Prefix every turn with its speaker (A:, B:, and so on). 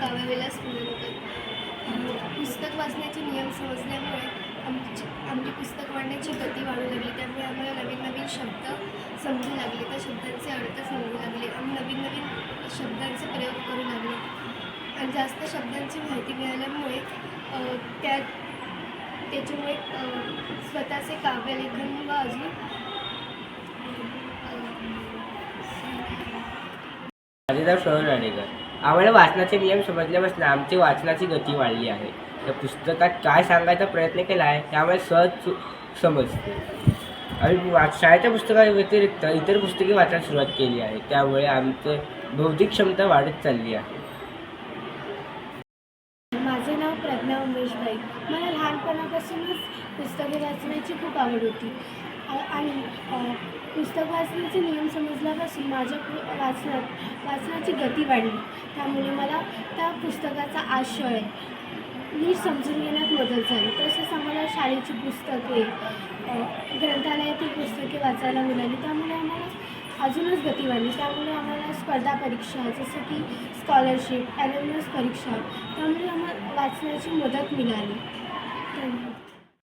A: काव्यविलास होतं पुस्तक वाचण्याचे नियम समजल्यामुळे आमची आमची पुस्तक वाढण्याची गती वाढू लागली. त्यामुळे आम्हाला नवीन नवीन शब्द समजू लागले. त्या शब्दांचे अर्थ समजू लागले. आम्ही नवीन नवीन शब्दांचे प्रयोग करू लागलो. आणि जास्त शब्दांची माहिती मिळाल्यामुळे त्या त्याच्यामुळे स्वतःचे काव्यलेखन व अजून
B: माझे नाव शहर राणेकर. आम्हाला वाचनाचे नियम समजल्यापासून आमची वाचनाची गती वाढली आहे. त्या पुस्तकात काय सांगायचा प्रयत्न केला आहे त्यामुळे सहज समजते. आम्ही वाच शाळेच्या पुस्तकाव्यतिरिक्त इतर पुस्तके वाचायला सुरुवात केली आहे. त्यामुळे आमचं बौद्धिक क्षमता वाढत चालली आहे
A: माझे नाव प्रज्ञा उमेशबाई. मला लहानपणापासूनच पुस्तके वाचण्याची खूप आवड होती. आणि पुस्तक वाचण्याचे नियम समजल्यापासून माझ्या वाचनात वाचनाची गती वाढली. त्यामुळे मला त्या पुस्तकाचा आशय नीट समजून घेण्यात मदत झाली. तसेच आम्हाला शाळेची पुस्तके ग्रंथालयातील पुस्तके वाचायला मिळाली. त्यामुळे आम्हाला अजूनच गती वाढली. त्यामुळे आम्हाला स्पर्धा परीक्षा जसं की स्कॉलरशिप एन एम एस परीक्षा त्यामुळे आम्हाला वाचण्याची मदत मिळाली. धन्यवाद.